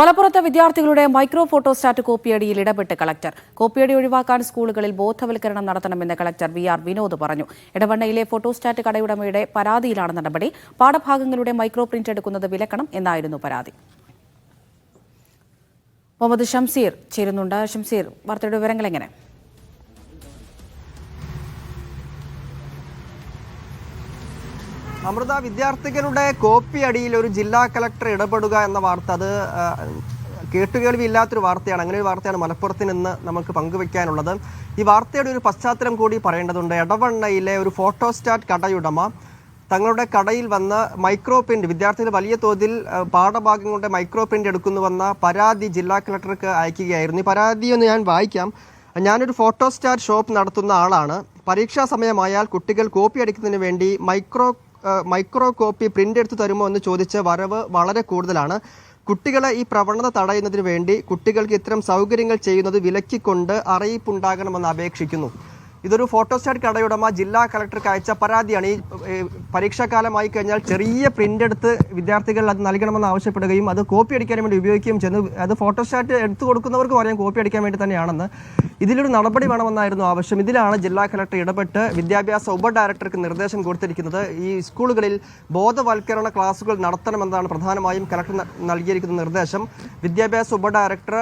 മലപ്പുറത്തെ വിദ്യാർത്ഥികളുടെ micro photostat കോപ്പിയടിയിൽ ഇടപെട്ട് കളക്ടർ. കോപ്പിയടി ഒഴിവാക്കാൻ സ്കൂളുകളിൽ ബോധവൽക്കരണം നടത്തണമെന്ന് കളക്ടർ വി ആർ വിനോദ് പറഞ്ഞു. ഇടവണ്ണയിലെ ഫോട്ടോസ്റ്റാറ്റ് കടയുടമയുടെ പരാതിയിലാണ് നടപടി. പാഠഭാഗങ്ങളുടെ മൈക്രോ പ്രിന്റ് എടുക്കുന്നത് വിലക്കണം എന്നായിരുന്നു പരാതി. മുഹമ്മദ് ഷംസീർ ചേരുന്നുണ്ട്. ഷംസീർ വാർത്തയുടെ വിവരങ്ങൾ അമൃത വിദ്യാർത്ഥികളുടെ കോപ്പി അടിയിൽ ഒരു ജില്ലാ കളക്ടർ ഇടപെടുക എന്ന വാർത്ത. അത് കേട്ടുകേൾവി ഇല്ലാത്തൊരു വാർത്തയാണ്. അങ്ങനെ ഒരു വാർത്തയാണ് മലപ്പുറത്ത് നിന്ന് നമുക്ക് പങ്കുവെക്കാനുള്ളത്. ഈ വാർത്തയുടെ ഒരു പശ്ചാത്തലം കൂടി പറയേണ്ടതുണ്ട്. എടവണ്ണയിലെ ഒരു ഫോട്ടോസ്റ്റാറ്റ് കടയുടമ തങ്ങളുടെ കടയിൽ വന്ന മൈക്രോ പ്രിന്റ് വിദ്യാർത്ഥികൾ വലിയ തോതിൽ പാഠഭാഗം കൊണ്ട് മൈക്രോ പ്രിന്റ് എടുക്കുന്നുവെന്ന പരാതി ജില്ലാ കളക്ടർക്ക് അയക്കുകയായിരുന്നു. ഈ പരാതി ഒന്ന് ഞാൻ വായിക്കാം. ഞാനൊരു ഫോട്ടോസ്റ്റാറ്റ് ഷോപ്പ് നടത്തുന്ന ആളാണ്. പരീക്ഷാ സമയമായാൽ കുട്ടികൾ കോപ്പി അടിക്കുന്നതിന് വേണ്ടി മൈക്രോ മൈക്രോ കോപ്പി പ്രിന്റ് എടുത്ത് തരുമോ എന്ന് ചോദിച്ച വരവ് വളരെ കൂടുതലാണ്. കുട്ടികളെ ഈ പ്രവണത തടയുന്നതിന് വേണ്ടി കുട്ടികൾക്ക് ഇത്തരം സൗകര്യങ്ങൾ ചെയ്യുന്നത് വിലക്കിക്കൊണ്ട് അറിയിപ്പുണ്ടാകണമെന്ന് അപേക്ഷിക്കുന്നു. ഇതൊരു ഫോട്ടോസ്റ്റാറ്റ് കടയുടമ ജില്ലാ കളക്ടർക്ക് അയച്ച പരാതിയാണ്. ഈ പരീക്ഷാകാലമായി കഴിഞ്ഞാൽ ചെറിയ പ്രിന്റ് എടുത്ത് വിദ്യാർത്ഥികൾ അത് നൽകണമെന്ന് ആവശ്യപ്പെടുകയും അത് കോപ്പി അടിക്കാൻ വേണ്ടി ഉപയോഗിക്കുകയും ചെയ്യുന്നു അത് ഫോട്ടോസ്റ്റാറ്റ് എടുത്തു കൊടുക്കുന്നവർക്കും അറിയാം കോപ്പി അടിക്കാൻ വേണ്ടി തന്നെയാണെന്ന്. ഇതിലൊരു നടപടി വേണമെന്നായിരുന്നു ആവശ്യം. ഇതിലാണ് ജില്ലാ കലക്ടർ ഇടപെട്ട് വിദ്യാഭ്യാസ ഉപ ഡയറക്ടർക്ക് നിർദ്ദേശം കൊടുത്തിരിക്കുന്നത്. ഈ സ്കൂളുകളിൽ ബോധവൽക്കരണ ക്ലാസുകൾ നടത്തണമെന്നാണ് പ്രധാനമായും കലക്ടർ നൽകിയിരിക്കുന്ന നിർദ്ദേശം. വിദ്യാഭ്യാസ ഉപ ഡയറക്ടർ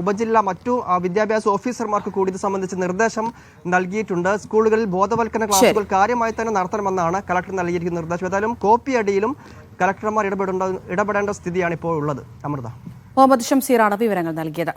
ഉപജില്ല മറ്റു വിദ്യാഭ്യാസ ഓഫീസർമാർക്ക് കൂടി ഇത് സംബന്ധിച്ച് നിർദ്ദേശം നൽകിയിട്ടുണ്ട്. സ്കൂളുകളിൽ ബോധവൽക്കരണ ക്ലാസുകൾ കാര്യമായി തന്നെ നടത്തണമെന്നാണ് കലക്ടർ നൽകിയിരിക്കുന്ന നിർദ്ദേശം. ഏതായാലും കോപ്പി അടിയിലും കളക്ടർമാർ ഇടപെടേണ്ട ഇടപെടേണ്ട സ്ഥിതിയാണ് ഇപ്പോൾ ഉള്ളത്. അമൃത. മുഹമ്മദ് ഷംസീറാണ് വിവരങ്ങൾ നൽകിയത്.